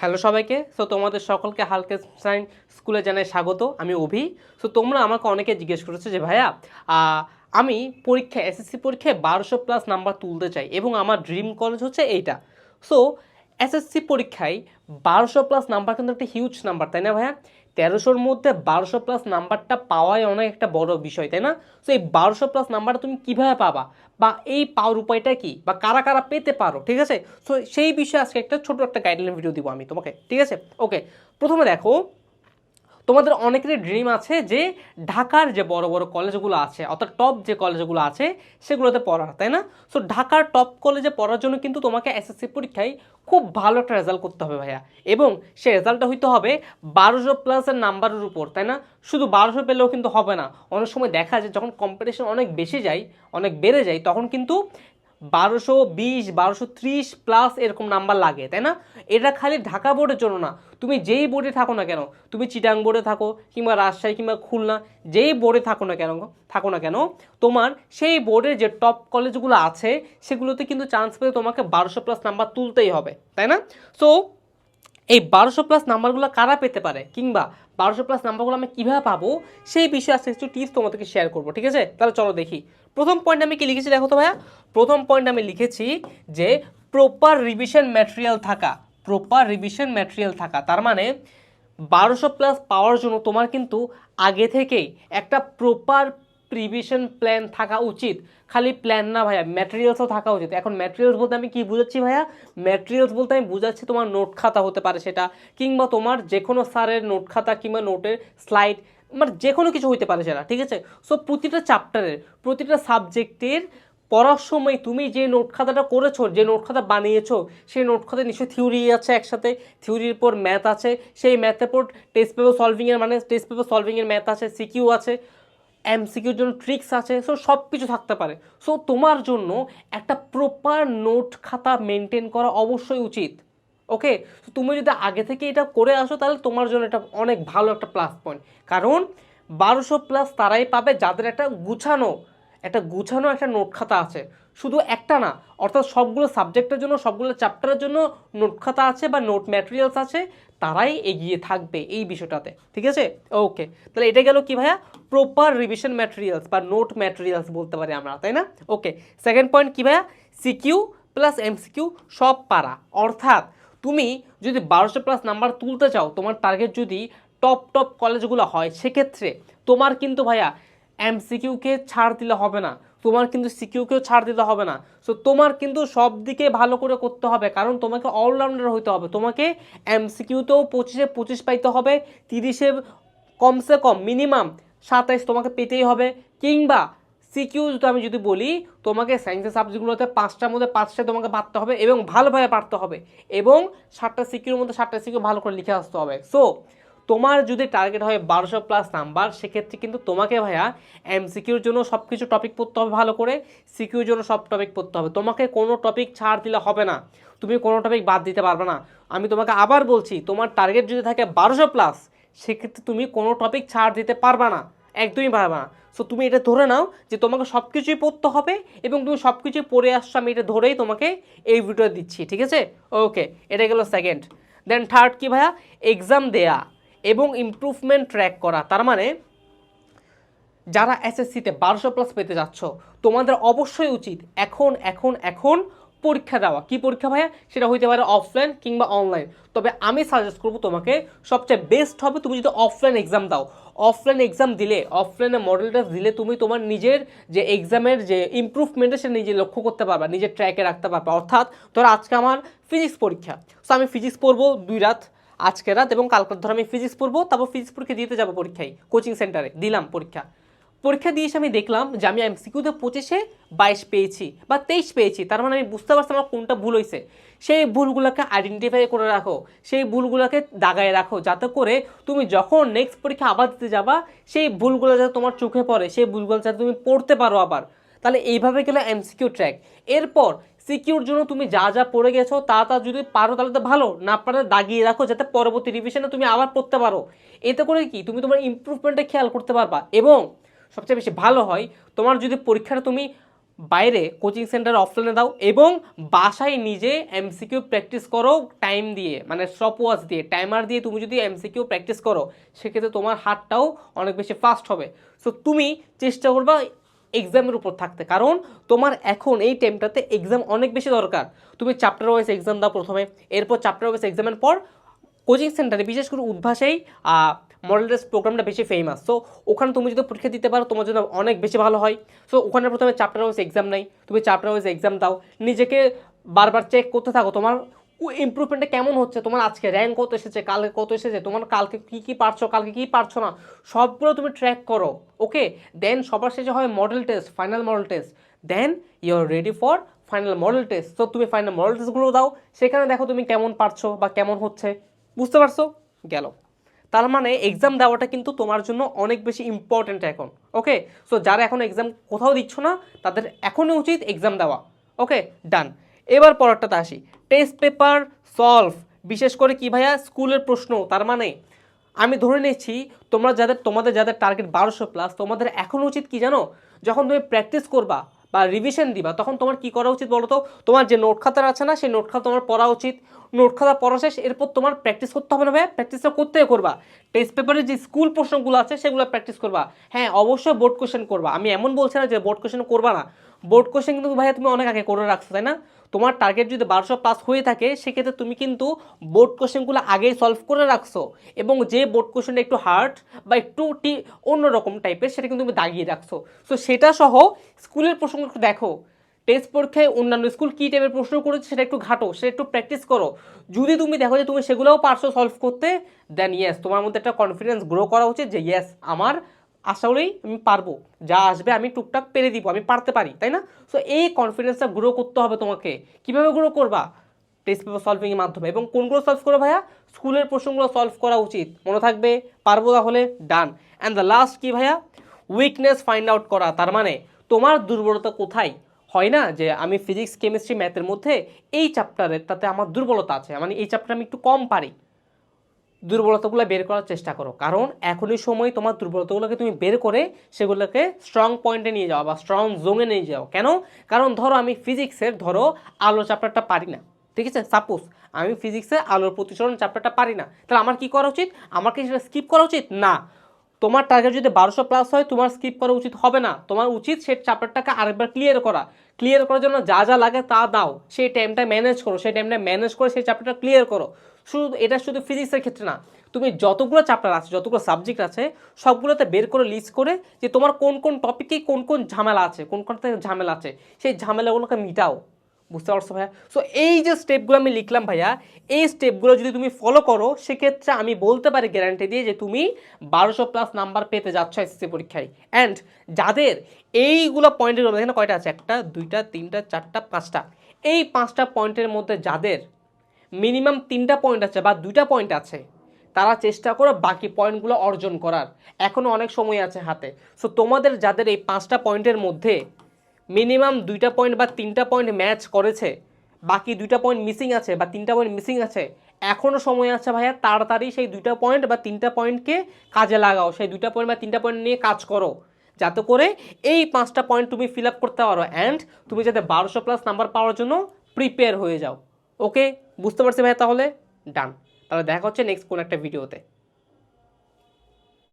Hello সবাইকে। So তোমাদের সকলকে হালকে সাইন স্কুলে জানাই স্বাগত। আমি অভি। সো তোমরা আমাকে অনেকে জিজ্ঞেস করেছ যে, ভাইয়া আমি পরীক্ষা এসএসসি পরীক্ষায় বারোশো প্লাস নাম্বার তুলতে চাই এবং আমার ড্রিম কলেজ হচ্ছে এইটা। সো এসএসসি পরীক্ষায় বারোশো প্লাস নাম্বার কিন্তু একটা হিউজ নাম্বার তাই না ভাইয়া? তেরোশোর মধ্যে বারোশো প্লাস নাম্বারটা পাওয়াই অনেক একটা বড় বিষয়, তাই না? তো এই বারোশো প্লাস নাম্বারটা তুমি কীভাবে পাবা? বা এই পাওয়ার উপায়টা কি? বা কারা কারা পেতে পারো? ঠিক আছে? সো সেই বিষয়ে আজকে একটা ছোট একটা গাইডলাইন ভিডিও দিব আমি তোমাকে, ঠিক আছে? ওকে প্রথমে দেখো তোমাদের অনেকেরই ড্রিম আছে যে ঢাকার যে বড় বড় কলেজগুলো আছে, অর্থাৎ টপ যে কলেজগুলো আছে, সেগুলোতে পড়ার, তাই না? সো ঢাকার টপ কলেজে পড়ার জন্য কিন্তু তোমাকে এসএসসি পরীক্ষায় খুব ভালো একটা রেজাল্ট করতে হবে ভাইয়া। এবং সে রেজাল্টটা হইতে হবে বারোশো প্লাসের নাম্বারের উপর, তাই না? শুধু বারোশো পেলেও কিন্তু হবে না। অনেক সময় দেখা যায় যখন কম্পিটিশন অনেক বেশি যায়, অনেক বেড়ে যায়, তখন কিন্তু বারোশো বিশ, বারোশো ত্রিশ প্লাস এরকম নাম্বার লাগে, তাই না? এটা খালি ঢাকা বোর্ডের জন্য না। তুমি যেই বোর্ডে থাকো না কেন, তুমি চিটাং বোর্ডে থাকো কিংবা রাজশাহী কিংবা খুলনা, যেই বোর্ডে থাকো না কেন, থাকো না কেন, তোমার সেই বোর্ডের যে টপ কলেজগুলো আছে, সেগুলোতে কিন্তু চান্স পেলে তোমাকে বারোশো প্লাস নাম্বার তুলতেই হবে, তাই না? সো এই বারোশো প্লাস নাম্বারগুলো কারা পেতে পারে? কিংবা বারোশো প্লাস নাম্বারগুলো আমি কীভাবে পাবো? সেই বিষয়ে আজকে কিছু টিপস তোমাদেরকে শেয়ার করব, ঠিক আছে? তাহলে চলো দেখি। প্রথম পয়েন্ট আমি কি লিখেছি দেখো তো ভাইয়া? প্রথম পয়েন্ট আমি লিখেছি যে প্রপার রিভিশন ম্যাটেরিয়াল থাকা প্রপার রিভিশন ম্যাটেরিয়াল থাকা, তার মানে বারোশো প্লাস পাওয়ার জন্য তোমার কিন্তু আগে থেকেই একটা প্রপার প্রিভিশন প্ল্যান থাকা উচিত। খালি প্ল্যান না ভাইয়া ম্যাটেরিয়ালসও থাকা উচিত। এখন ম্যাটেরিয়ালস বলতে আমি কি বুঝাচ্ছি ভাইয়া? ম্যাটেরিয়ালস বলতে আমি বুঝাচ্ছি তোমার নোট খাতা হতে পারে সেটা, কিংবা তোমার যে কোনো স্যারের নোট খাতা কিংবা নোটের স্লাইড মানে যে কোনো কিছু হইতে পারে সেটা, ঠিক আছে? সো প্রতিটা চ্যাপ্টারের প্রতিটা সাবজেক্টের পড়ার সময় তুমি যে নোট খাতাটা করেছ, যে নোট খাতা বানিয়েছো, সেই নোট খাতায় নিশ্চয়ই থিওরি আছে একসাথে থিওরির পর ম্যাথ আছে, সেই ম্যাথের পর টেস্ট পেপার সলভিংয়ের মানে টেস্ট পেপার সলভিংয়ের ম্যাথ আছে সিকিউ আছে এমসিকিউর জন্য ট্রিক্স আছে সো সব কিছু থাকতে পারে। সো তোমার জন্য একটা প্রপার নোট খাতা মেনটেন করা অবশ্যই উচিত ওকে তো তুমি যদি আগে থেকে এটা করে আসো, তাহলে তোমার জন্য এটা অনেক ভালো একটা প্লাস পয়েন্ট কারণ বারোশো প্লাস তারাই পাবে যাদের একটা গুছানো একটা গুছানো একটা নোট খাতা আছে। শুধু একটা না, অর্থাৎ সবগুলো সাবজেক্টের জন্য, সবগুলো চ্যাপ্টারের জন্য নোট খাতা আছে বা নোট ম্যাটেরিয়ালস আছে, তারাই এগিয়ে থাকবে এই বিষয়টাতে। ঠিক আছে? ওকে, তাহলে এটা গেল কি ভাইয়া? প্রপার রিভিশন ম্যাটেরিয়ালস বা নোট ম্যাটেরিয়ালস বলতে পারি আমরা, তাই না? ওকে সেকেন্ড পয়েন্ট কি ভাইয়া? সিকিউ প্লাস এমসিকিউ সব পারা। অর্থাৎ তুমি যদি বারোশো প্লাস নাম্বার তুলতে চাও, তোমার টার্গেট যদি টপ টপ কলেজগুলো হয়, সেক্ষেত্রে তোমার কিন্তু ভাইয়া এমসিকিউকে ছাড় দিলে হবে না। তোমার কিন্তু সিকিউকেও ছাড় দিতে হবে না। সো তোমার কিন্তু সব দিকে ভালো করে করতে হবে, কারণ তোমাকে অলরাউন্ডার হইতে হবে। তোমাকে এমসিকিউতেও পঁচিশে পঁচিশ পাইতে হবে, তিরিশে কমসে কম মিনিমাম সাতাইশ তোমাকে পেতেই হবে। কিংবা সিকিউ যদি আমি যদি বলি, তোমাকে সায়েন্সের সাবজেক্টগুলোতে পাঁচটার মধ্যে পাঁচটা তোমাকে পারতে হবে এবং ভালোভাবে পারতে হবে। এবং সাতটা সিকিউর মধ্যে সাতটা সিকিউ ভালো করে লিখে আসতে হবে। সো তোমার যদি টার্গেট হয় বারোশো প্লাস নাম্বার সেক্ষেত্রে কিন্তু তোমাকে ভাইয়া এমসিকিউর জন্য সব কিছু টপিক পড়তে হবে ভালো করে সিকিউর জন্য সব টপিক পড়তে হবে। তোমাকে কোনো টপিক ছাড় দিলে হবে না। তুমি কোনো টপিক বাদ দিতে পারবে না। আমি তোমাকে আবার বলছি, তোমার টার্গেট যদি থাকে বারোশো প্লাস সেক্ষেত্রে তুমি কোনো টপিক ছাড় দিতে পারবে না। একদমই পারবে না। সো তুমি এটা ধরে নাও যে তোমাকে সব কিছুই পড়তে হবে এবং তুমি সব কিছুই পড়ে আসছো, আমি এটা ধরেই তোমাকে এই ভিডিও দিচ্ছি, ঠিক আছে? ওকে এটা গেল সেকেন্ড দেন থার্ড কি ভাইয়া? এক্সাম দেয়া। এবং ইমপ্রুভমেন্ট ট্র্যাক করা। তার মানে যারা এসএসসিতে বারোশো প্লাস পেতে যাচ্ছ, তোমাদের অবশ্যই উচিত এখন এখন এখন পরীক্ষা দেওয়া। কি পরীক্ষা ভাইয়া? সেটা হইতে পারে অফলাইন কিংবা অনলাইন তবে আমি সাজেস্ট করব তোমাকে, সবচেয়ে বেস্ট হবে তুমি যদি অফলাইন এক্সাম দাও। অফলাইন এক্সাম দিলে অফলাইনে মডেল টেস্ট দিলে তুমি তোমার নিজের যে এক্সামের যে ইমপ্রুভমেন্টে সেটা নিজে লক্ষ্য করতে পারবা, নিজের ট্র্যাকে রাখতে পারবা। অর্থাৎ, ধরো আজকে আমার ফিজিক্স পরীক্ষা। সো আমি ফিজিক্স পড়ব দুই রাত। আজকে রাত এবং কালকের ধর আমি ফিজিক্স পড়ব, তারপর ফিজিক্স পরীক্ষা দিতে যাব পরীক্ষায় কোচিং সেন্টারে দিলাম পরীক্ষা। পরীক্ষা দিয়ে এসে আমি দেখলাম যে আমি এমসিকিউতে পঁচিশে বাইশ পেয়েছি বা তেইশ পেয়েছি, তার মানে আমি বুঝতে পারছি আমার কোনটা ভুল হয়েছে। সেই ভুলগুলোকে আইডেন্টিফাই করে রাখো, সেই ভুলগুলোকে দাগায় রাখো, যাতে করে তুমি যখন নেক্সট পরীক্ষা আবার দিতে যাবা, সেই ভুলগুলো যাতে তোমার চোখে পড়ে, সেই ভুলগুলো যাতে তুমি পড়তে পারো আবার। তাহলে এইভাবে গেলে এমসিকিউ ট্র্যাক এরপর সিকিউর জন্য তুমি যা যা পড়ে গেছো, তা তা যদি পারো তাহলে তো ভালো। না পারলে দাগিয়ে রাখো যাতে পরবর্তী রিভিশনে তুমি আবার পড়তে পারো। এতে করে কি? তুমি তোমার ইমপ্রুভমেন্টে খেয়াল করতে পারবা। এবং সবচেয়ে বেশি ভালো হয়, তোমার যদি পরীক্ষাটা তুমি বাইরে কোচিং সেন্টার অফলাইনে দাও এবং বাসায় নিজে এমসিকিউ প্র্যাকটিস করো টাইম দিয়ে মানে স্টপ ওয়াচ দিয়ে টাইমার দিয়ে তুমি যদি এমসিকিউ প্র্যাকটিস করো, সেক্ষেত্রে তোমার হাতটাও অনেক বেশি ফাস্ট হবে। সো তুমি চেষ্টা করবা এক্সামের উপর থাকতে। কারণ তোমার এখন এই টাইমটাতে এক্সাম অনেক বেশি দরকার। তুমি চ্যাপ্টার ওয়াইজ এক্সাম দাও প্রথমে, এরপর চ্যাপ্টার ওয়াইজ এক্সামের পর কোচিং সেন্টারে বিশেষ করে উদ্ভাসেই মডেল টেস্ট প্রোগ্রামটা বেশি ফেমাস সো ওখানে তুমি যদি পরীক্ষা দিতে পারো, তোমার জন্য অনেক বেশি ভালো হয়। সো ওখানে প্রথমে চ্যাপ্টার ওয়াইজ এক্সাম নেই। তুমি চ্যাপ্টার ওয়াইজ এক্সাম দাও। নিজেকে বারবার চেক করতে থাকো। তোমার ইমপ্রুভমেন্টটা কেমন হচ্ছে? তোমার আজকে র্যাঙ্ক কত এসেছে? কালকে কত এসেছে? তোমার কালকে কী কী পারছ? কালকে কী পারছ না? সবগুলো তুমি ট্র্যাক করো ওকে দেন সবার শেষে হয় model test final model test then you are ready for final model test তো তুমি ফাইনাল মডেল টেস্টগুলো দাও। সেখানে দেখো তুমি কেমন পারছ বা কেমন হচ্ছে। বুঝতে পারছ? গেল। তার মানে এক্সাম দেওয়াটা কিন্তু তোমার জন্য অনেক বেশি ইম্পর্ট্যান্ট এখন ওকে সো যারা এখন এক্সাম কোথাও দিচ্ছ না, তাদের এখনই উচিত এক্সাম দেওয়া ওকে ডান এবার পরেরটাতে আসি। Test paper solve. বিশেষ করে কি ভাইয়া? স্কুলের প্রশ্ন, তার মানে আমি ধরে নিচ্ছি তোমরা যাদের তোমাদের যাদের টার্গেট বারোশো প্লাস তোমাদের এখন উচিত কি জানো? যখন তুমি প্র্যাকটিস করবা বা রিভিশন দিবা, তখন তোমার কি করা উচিত বলো তো তোমার যে নোট খাতা আছে না, সেই নোট খাতা তোমার পড়া উচিত। নোট খাতা পড়া শেষ, এরপর তোমার প্র্যাকটিস করতে হবে না ভাই প্র্যাকটিসটা করতে করবা। টেস্ট পেপারে যে স্কুল প্রশ্নগুলো আছে, সেগুলো প্র্যাকটিস করবা। হ্যাঁ অবশ্যই বোর্ড কোশ্চেন করবা। আমি এমন বলছি না যে বোর্ড কোশ্চেন করবা না। বোর্ড কোশ্চেন কিন্তু ভাইয়া তুমি অনেক আগে করে রাখছো, তাই না? তোমার টার্গেট যদি বারোশো প্লাস হয়ে থাকে, সেক্ষেত্রে তুমি কিন্তু বোর্ড কোশ্চেনগুলো আগেই সলভ করে রাখছো এবং যে বোর্ড কোশ্চেনটা একটু হার্ড বা একটু টি অন্যরকম টাইপের সেটা কিন্তু তুমি দাগিয়ে রাখছো। সো সেটা সহ স্কুলের প্রসঙ্গ একটু দেখো। টেস্ট পরীক্ষায় অন্যান্য স্কুল কী টাইপের প্রশ্ন করেছে সেটা একটু ঘাটো, সেটা একটু প্র্যাকটিস করো। যদি তুমি দেখো যে তুমি সেগুলোও পারছ সলভ করতে দেন ইয়েস তোমার মধ্যে একটা কনফিডেন্স গ্রো করা উচিত যে ইয়েস আমার আশা আমি পারব। যা আসবে আমি টুকটাক পেরে দিব, আমি পারতে পারি, তাই না? সো এই কনফিডেন্সটা গ্রো করতে হবে তোমাকে। কীভাবে গ্রো করবা? টেস্ট পেপার সলভিংয়ের মাধ্যমে। এবং কোনগুলো সলভ করো ভাইয়া? স্কুলের প্রশ্নগুলো সলভ করা উচিত। মনে থাকবে, পারব তাহলে ডান অ্যান্ড দ্য লাস্ট কি ভাইয়া? উইকনেস ফাইন্ড আউট করা। তার মানে তোমার দুর্বলতা কোথায়? হয় না যে আমি ফিজিক্স কেমিস্ট্রি ম্যাথের মধ্যে এই চ্যাপ্টারের তাতে আমার দুর্বলতা আছে? মানে এই চ্যাপ্টার আমি একটু কম পারি। দুর্বলতাগুলো বের করার চেষ্টা করো। কারণ এখনই সময় তোমার দুর্বলতাগুলোকে তুমি বের করে সেগুলোকে স্ট্রং পয়েন্টে নিয়ে যাও বা স্ট্রং জোনে নিয়ে যাও। কেন? কারণ ধরো আমি ফিজিক্সের ধরো আলো চ্যাপ্টারটা পারি না। ঠিক আছে? সাপোজ আমি ফিজিক্সে আলোর প্রতিসরণ চ্যাপ্টারটা পারি না। তাহলে আমার কি করা উচিত? আমাকে সেটা স্কিপ করা উচিত? না। তোমার টার্গেট যদি বারোশো প্লাস হয়, তোমার স্কিপ করা উচিত হবে না। তোমার উচিত সেই চ্যাপ্টারটাকে আরেকবার ক্লিয়ার করা। ক্লিয়ার করার জন্য যা যা লাগে তা দাও। সেই টাইমটা ম্যানেজ করো। সেই টাইমটা ম্যানেজ করে সেই চ্যাপ্টারটা ক্লিয়ার করো। শুধু, এটা শুধু ফিজিক্সের ক্ষেত্রে না। তুমি যতগুলো চ্যাপ্টার আছে, যতগুলো সাবজেক্ট আছে, সবগুলোতে বের করে লিস্ট করে যে তোমার কোন কোন টপিকে কোন কোন ঝামেলা আছে, কোন কোনটা ঝামেলা আছে, সেই ঝামেলাগুলোকে মিটাও। বুঝতে পারছ ভাইয়া? সো এই যে স্টেপগুলো আমি লিখলাম ভাইয়া, এই স্টেপগুলো যদি তুমি ফলো করো, সেক্ষেত্রে আমি বলতে পারি গ্যারান্টি দিয়ে যে তুমি বারোশো প্লাস নাম্বার পেতে যাচ্ছ এসএসসি পরীক্ষায়। অ্যান্ড যাদের এইগুলো পয়েন্টের মধ্যে, এখানে কয়টা আছে? একটা, দুইটা, তিনটা, চারটা, পাঁচটা। এই পাঁচটা পয়েন্টের মধ্যে যাদের মিনিমাম তিনটা পয়েন্ট আছে বা দুইটা পয়েন্ট আছে, তারা চেষ্টা করো বাকি পয়েন্টগুলো অর্জন করার। এখনও অনেক সময় আছে হাতে। সো তোমাদের যাদের এই পাঁচটা পয়েন্টের মধ্যে মিনিমাম দুইটা পয়েন্ট বা তিনটা পয়েন্ট ম্যাচ করেছে। বাকি দুইটা পয়েন্ট মিসিং আছে বা তিনটা পয়েন্ট মিসিং আছে। এখনও সময় আছে ভাইয়া, তাড়াতাড়ি সেই দুইটা পয়েন্ট বা তিনটা পয়েন্টকে কাজে লাগাও। সেই দুইটা পয়েন্ট বা তিনটা পয়েন্ট নিয়ে কাজ করো। যাতে করে এই পাঁচটা পয়েন্ট তুমি ফিল আপ করতে পারো অ্যান্ড তুমি যাতে বারোশো প্লাস নাম্বার পাওয়ার জন্য প্রিপেয়ার হয়ে যাও। ওকে বুঝতে পারছি ভাইয়া তাহলে? ডান তাহলে দেখা হচ্ছে নেক্সট কোন একটা ভিডিওতে